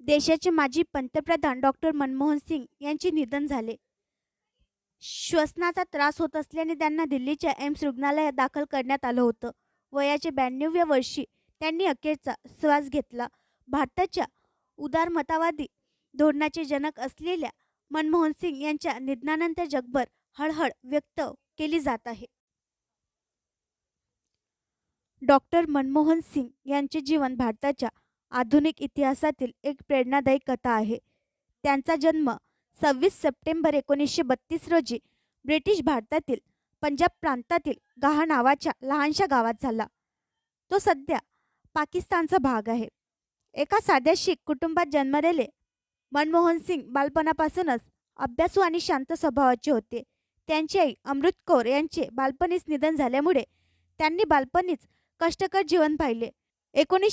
देशाचे माजी पंतप्रधान डॉक्टर मनमोहन सिंग यांचे निधन झाले. श्वसनाचा त्रास होत असल्याने त्यांना दिल्लीच्या एम्स रुग्णालयात दाखल करण्यात आलं होतं. वयाच्या ब्याण्णव्या वर्षी त्यांनी अखेरचा श्वास घेतला. भारताच्या उदारमतावादी धोरणाचे जनक असलेल्या मनमोहन सिंग यांच्या निधनानंतर जगभर हळहळ व्यक्त केली जात आहे. डॉक्टर मनमोहन सिंग यांचे जीवन भारताच्या आधुनिक इतिहासातील एक प्रेरणादायी कथा आहे. त्यांचा जन्म सव्वीस सप्टेंबर एकोणीसशे बत्तीस रोजी ब्रिटिश भारतातील पंजाब प्रांतातील गाहा नावाच्या लहानशा गावात झाला. तो सध्या पाकिस्तानचा भाग आहे. एका साध्या शीख कुटुंबात जन्मलेले मनमोहन सिंग बालपणापासूनच अभ्यासू आणि शांत स्वभावाचे होते. त्यांची आई अमृत कौर यांचे बालपणीच निधन झाल्यामुळे त्यांनी बालपणीच कष्टकर जीवन पाहिले. एकोणीसशे